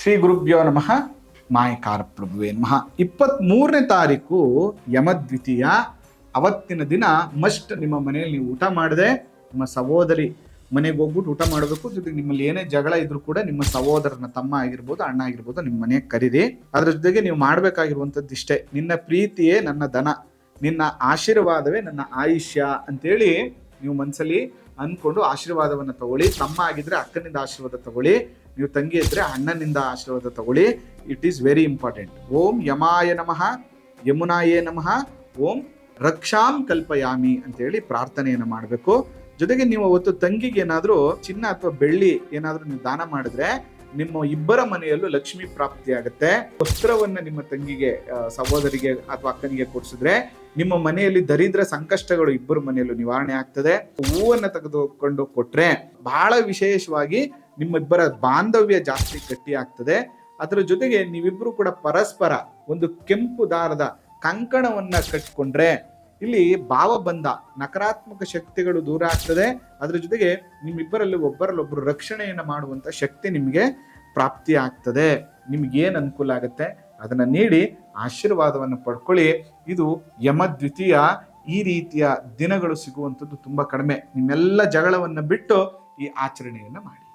ಶ್ರೀ ಗುರುಭ್ಯೋ ನಮಃ. ಮಾಯಕಾರ ಪ್ರಭುವೇ ನಮಃ. ಇಪ್ಪತ್ತ್ ಮೂರನೇ ತಾರೀಕು ಯಮದ್ವಿತೀಯ ಅವತ್ತಿನ ದಿನ ಮಸ್ಟ್ ನಿಮ್ಮ ಮನೆಯಲ್ಲಿ ನೀವು ಊಟ ಮಾಡದೆ ನಿಮ್ಮ ಸಹೋದರಿ ಮನೆಗೆ ಹೋಗ್ಬಿಟ್ಟು ಊಟ ಮಾಡಬೇಕು. ಜೊತೆಗೆ ನಿಮ್ಮಲ್ಲಿ ಏನೇ ಜಗಳ ಇದ್ರೂ ಕೂಡ ನಿಮ್ಮ ಸಹೋದರನ ತಮ್ಮ ಆಗಿರ್ಬೋದು, ಅಣ್ಣ ಆಗಿರ್ಬೋದು ನಿಮ್ಮ ಮನೆಗೆ ಕರೀರಿ. ಅದರ ಜೊತೆಗೆ ನೀವು ಮಾಡಬೇಕಾಗಿರುವಂಥದ್ದು ಇಷ್ಟೇ. ನಿನ್ನ ಪ್ರೀತಿಯೇ ನನ್ನ ದನ ನಿನ್ನ ಆಶೀರ್ವಾದವೇ ನನ್ನ ಆಯುಷ್ಯ ಅಂತೇಳಿ ನೀವು ಮನಸ್ಸಲ್ಲಿ ಅಂದ್ಕೊಂಡು ಆಶೀರ್ವಾದವನ್ನು ತಗೊಳ್ಳಿ. ತಮ್ಮ ಆಗಿದ್ರೆ ಅಕ್ಕನಿಂದ ಆಶೀರ್ವಾದ ತಗೊಳ್ಳಿ. ನೀವು ತಂಗಿ ಇದ್ರೆ ಅಣ್ಣನಿಂದ ಆಶೀರ್ವಾದ ತಗೊಳ್ಳಿ. ಇಟ್ ಈಸ್ ವೆರಿ ಇಂಪಾರ್ಟೆಂಟ್ ಓಂ ಯಮಾಯ ನಮಃ, ಯಮುನಾಯೇ ನಮಃ, ಓಂ ರಕ್ಷಾಂ ಕಲ್ಪಯಾಮಿ ಅಂತೇಳಿ ಪ್ರಾರ್ಥನೆಯನ್ನು ಮಾಡಬೇಕು. ಜೊತೆಗೆ ನೀವು ಅವತ್ತು ತಂಗಿಗೆ ಏನಾದರೂ ಚಿನ್ನ ಅಥವಾ ಬೆಳ್ಳಿ ಏನಾದರೂ ನೀವು ದಾನ ಮಾಡಿದ್ರೆ ನಿಮ್ಮ ಇಬ್ಬರ ಮನೆಯಲ್ಲೂ ಲಕ್ಷ್ಮಿ ಪ್ರಾಪ್ತಿ ಆಗುತ್ತೆ. ವಸ್ತ್ರವನ್ನ ನಿಮ್ಮ ತಂಗಿಗೆ ಸಹೋದರಿಗೆ ಅಥವಾ ಅಕ್ಕನಿಗೆ ಕೊಡಿಸಿದ್ರೆ ನಿಮ್ಮ ಮನೆಯಲ್ಲಿ ದರಿದ್ರ ಸಂಕಷ್ಟಗಳು ಇಬ್ಬರ ಮನೆಯಲ್ಲೂ ನಿವಾರಣೆ ಆಗ್ತದೆ. ಹೂವನ್ನ ತೆಗೆದುಕೊಂಡು ಕೊಟ್ರೆ ಬಹಳ ವಿಶೇಷವಾಗಿ ನಿಮ್ಮ ಇಬ್ಬರ ಬಾಂಧವ್ಯ ಜಾಸ್ತಿ ಗಟ್ಟಿ ಆಗ್ತದೆ. ಅದರ ಜೊತೆಗೆ ನೀವಿಬ್ರು ಕೂಡ ಪರಸ್ಪರ ಒಂದು ಕೆಂಪು ದಾರದ ಕಂಕಣವನ್ನ ಕಟ್ಕೊಂಡ್ರೆ ಇಲ್ಲಿ ಭಾವಬಂಧ, ನಕಾರಾತ್ಮಕ ಶಕ್ತಿಗಳು ದೂರ ಆಗ್ತದೆ. ಅದ್ರ ಜೊತೆಗೆ ನಿಮ್ಮಿಬ್ಬರಲ್ಲಿ ಒಬ್ಬರಲ್ಲೊಬ್ಬರು ರಕ್ಷಣೆಯನ್ನು ಮಾಡುವಂತ ಶಕ್ತಿ ನಿಮಗೆ ಪ್ರಾಪ್ತಿ ಆಗ್ತದೆ. ನಿಮ್ಗೆ ಏನ್ ಅನುಕೂಲ ಆಗುತ್ತೆ? ಅದನ್ನ ನೀಡಿ ಆಶೀರ್ವಾದವನ್ನು ಪಡ್ಕೊಳ್ಳಿ. ಇದು ಯಮ ದ್ವಿತೀಯ, ಈ ರೀತಿಯ ದಿನಗಳು ಸಿಗುವಂಥದ್ದು ತುಂಬಾ ಕಡಿಮೆ. ನಿಮ್ಮೆಲ್ಲ ಜಗಳವನ್ನ ಬಿಟ್ಟು ಈ ಆಚರಣೆಯನ್ನ ಮಾಡಿ.